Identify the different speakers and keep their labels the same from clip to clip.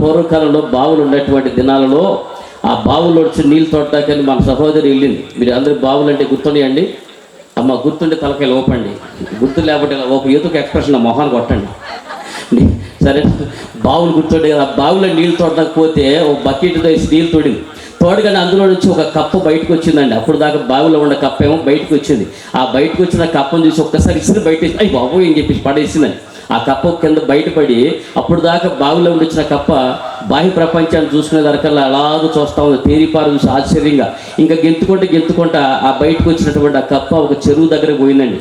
Speaker 1: పూర్వకాలంలో బావులు ఉన్నటువంటి దినాలలో ఆ బావులో వచ్చి నీళ్ళు తోడటాకని మన సహోదరి వెళ్ళింది. మీరు అందరూ బావులు అంటే గుర్తున్నాయండి అమ్మ గుర్తుంటే తలకాయలు ఓపండి గుర్తు లేకపోతే ఇలా ఒక ఏదో ఎక్స్ప్రెషన్ మొహాన్ని కొట్టండి. సరే బావులు గుర్తుండే కదా. బావులో నీళ్ళు తోడకపోతే ఒక బకెట్ వేసి నీళ్ళు తోడింది. తోడగానే అందులో నుంచి ఒక కప్పు బయటకు వచ్చిందండి. అప్పుడు దాకా బావిలో ఉన్న కప్ప ఏమో బయటకు వచ్చింది. ఆ బయటకు వచ్చిన కప్పను చూసి ఒక్కసారి ఇచ్చిన బయట అయ్యి బాబు ఏం చెప్పేసి పడేసిందండి. ఆ కప్ప కింద బయటపడి అప్పుడు దాకా బావిలో ఉండిచ్చిన కప్ప బాహ్య ప్రపంచాన్ని చూసుకునే దరకల్లా అలాగూ చూస్తా ఉంది. తేరిపారు చూసి ఆశ్చర్యంగా. ఇంకా గెంతుకుంటే గెంతుకుంటా ఆ బయటకు వచ్చినటువంటి ఆ కప్ప ఒక చెరువు దగ్గర పోయిందండి.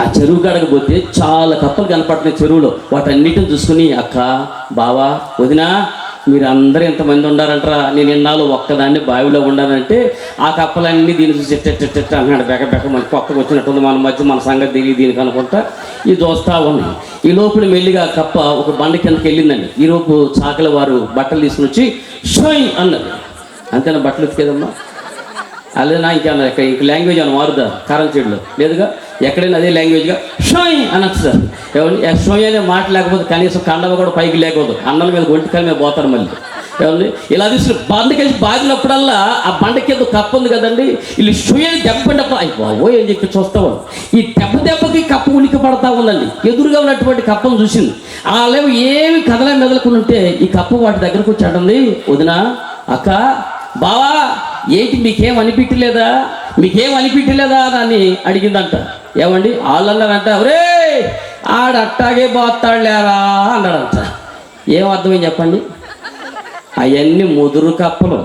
Speaker 1: ఆ చెరువు కడకపోతే పోతే చాలా కప్పలు కనపడుతున్నాయి చెరువులో. వాటన్నిటిని చూసుకుని అక్క బావా వదినా మీరు అందరూ ఎంతమంది ఉండాలంటారా నేను ఇన్నాళ్ళు ఒక్కదాన్ని బావిలో ఉండాలంటే ఆ కప్పలన్నీ దీని చూసి చెట్ట అన్నాడు బెక బెక మనకి కొత్తగా వచ్చినట్టుంది. మన మధ్య మన సంగతి తెలియదు దీనికి అనుకుంటా. ఇది చూస్తా ఉన్నాయి. ఈ లోపల మెల్లిగా కప్ప ఒక బండ కిందకి వెళ్ళిందండి. ఈ లోపు చాకల వారు బట్టలు తీసుకుని వచ్చి షోయ్ అన్నది అంతేనా బట్టలు ఉతికేదమ్మా? అదే నా ఇంక లాంగ్వేజ్ అని మారుదా కారం చెడులో. లేదుగా? ఎక్కడైనా అదే లాంగ్వేజ్గా షోయ్ అనొచ్చు సార్. ఏమండి షోయ్ అనే మాట లేకపోతే కనీసం కండవ కూడా పైకి లేకపోదు అన్నల మీద ఒంటికాల మీద పోతారు మళ్ళీ. ఏమండి ఇలా తీసుకుని బండకేసి బాగినప్పుడల్లా ఆ బండ కింద కప్ప ఉంది కదండి. వీళ్ళు షోయని దెబ్బపడినప్పుడు అయ్యి బాబోయ్ అని చెప్పి చూస్తావు? ఈ దెబ్బ దెబ్బకి కప్ప ఉనికి పడతా ఉందండి. ఎదురుగా ఉన్నటువంటి కప్పను చూసింది. వాళ్ళేమో ఏమి కదల మెదలకుండా ఉంటే ఈ కప్ప వాటి దగ్గరకు వచ్చాడండి వదినా అక్క బావా ఏంటి మీకేం అనిపించలేదా మీకేం అనిపించలేదా అని అడిగిందంట. ఏమండి? వాళ్ళు అన్నారంట ఒరే ఆడ అట్టాగే పోతాడులేరా అన్నాడంట. ఏం అర్థమైంది చెప్పండి? అవన్నీ ముదురు కప్పలు.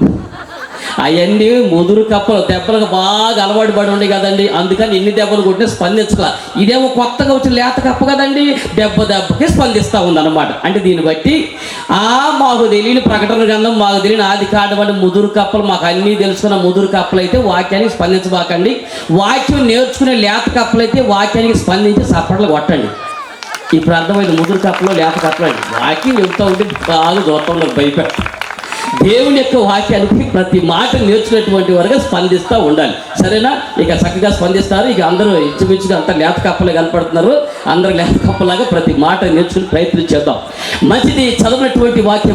Speaker 1: అవన్నీ ముదురు కప్పలు దెబ్బలకు బాగా అలవాటు పడి ఉన్నాయి కదండి. అందుకని ఎన్ని దెబ్బలు కొట్టినా స్పందించలా. ఇదేమో కొత్తగా వచ్చిన లేత కప్ప కదండి. దెబ్బ దెబ్బకి స్పందిస్తూ ఉందన్నమాట. అంటే దీన్ని బట్టి ఆ మాకు తెలియని ప్రకటన గ్రంథం మాకు తెలియని ఆది కాడబడి ముదురు కప్పలు మాకు అన్నీ తెలుసుకున్న ముదురు కప్పలు అయితే వాక్యానికి స్పందించబాకండి. వాక్యం నేర్చుకునే లేత కప్పలు అయితే వాక్యానికి స్పందించి సప్పట్లు కొట్టండి. ఇప్పుడు అర్థమైంది ముదురు కప్పలో లేత కప్పలు అండి వాక్యం ఉంటే బాగా చూస్తూ ఉండదు భయపెట్ట దేవుని యొక్క వాక్యానికి ప్రతి మాట నేర్చుకునేటువంటి వరకు స్పందిస్తూ ఉండాలి. సరేనా? ఇక చక్కగా స్పందిస్తారు. ఇక అందరూ ఇంచుమించుగా అంత లేత కప్పలు కనపడుతున్నారు. అందరూ లేత కప్పలాగా ప్రతి మాట నేర్చుకుని ప్రయత్నం చేద్దాం. మంచిది చదివినటువంటి వాక్య